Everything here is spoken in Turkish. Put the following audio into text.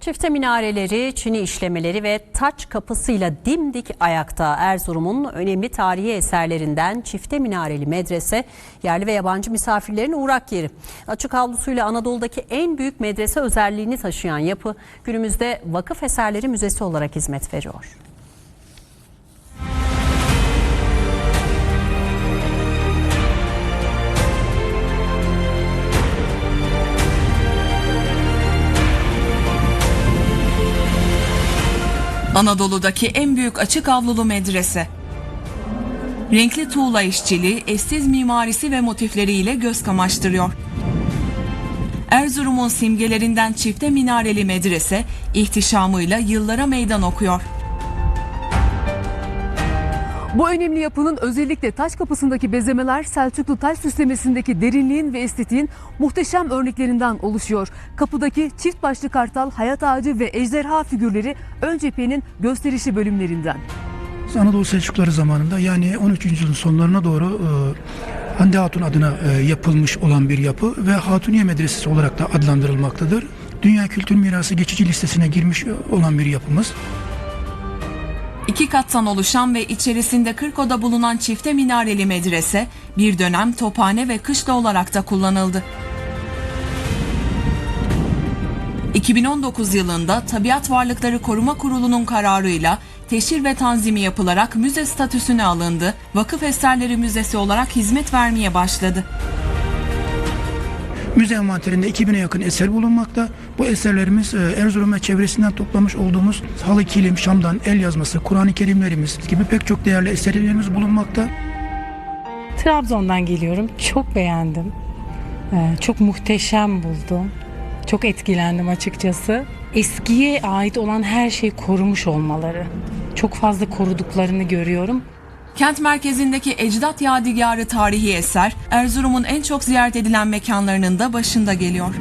Çifte minareleri, çini işlemeleri ve taç kapısıyla dimdik ayakta Erzurum'un önemli tarihi eserlerinden çifte minareli medrese yerli ve yabancı misafirlerin uğrak yeri. Açık avlusuyla Anadolu'daki en büyük medrese özelliğini taşıyan yapı günümüzde vakıf eserleri müzesi olarak hizmet veriyor. Anadolu'daki en büyük açık avlulu medrese. Renkli tuğla işçiliği, eşsiz mimarisi ve motifleriyle göz kamaştırıyor. Erzurum'un simgelerinden çifte minareli medrese, ihtişamıyla yıllara meydan okuyor. Bu önemli yapının özellikle taş kapısındaki bezemeler Selçuklu taş süslemesindeki derinliğin ve estetiğin muhteşem örneklerinden oluşuyor. Kapıdaki çift başlı kartal, hayat ağacı ve ejderha figürleri ön cephenin gösterişli bölümlerinden. Anadolu Selçukluları zamanında yani 13. yüzyılın sonlarına doğru e, Hande Hatun adına e, yapılmış olan bir yapı ve Hatuniye Medresesi olarak da adlandırılmaktadır. Dünya Kültür Mirası geçici listesine girmiş olan bir yapımız. İki kattan oluşan ve içerisinde 40 oda bulunan çifte minareli medrese, bir dönem tophane ve kışla olarak da kullanıldı. 2019 yılında Tabiat Varlıkları Koruma Kurulu'nun kararıyla teşhir ve tanzimi yapılarak müze statüsüne alındı, Vakıf Eserleri Müzesi olarak hizmet vermeye başladı. Müze envanterinde 2000'e yakın eser bulunmakta. Bu eserlerimiz e, Erzurum ve çevresinden toplamış olduğumuz halı kilim, Şam'dan el yazması, Kur'an-ı Kerimlerimiz gibi pek çok değerli eserlerimiz bulunmakta. Trabzon'dan geliyorum. Çok beğendim. Ee, çok muhteşem buldum. Çok etkilendim açıkçası. Eskiye ait olan her şeyi korumuş olmaları. Çok fazla koruduklarını görüyorum. Kent merkezindeki Ecdat Yadigarı tarihi eser, Erzurum'un en çok ziyaret edilen mekanlarının da başında geliyor.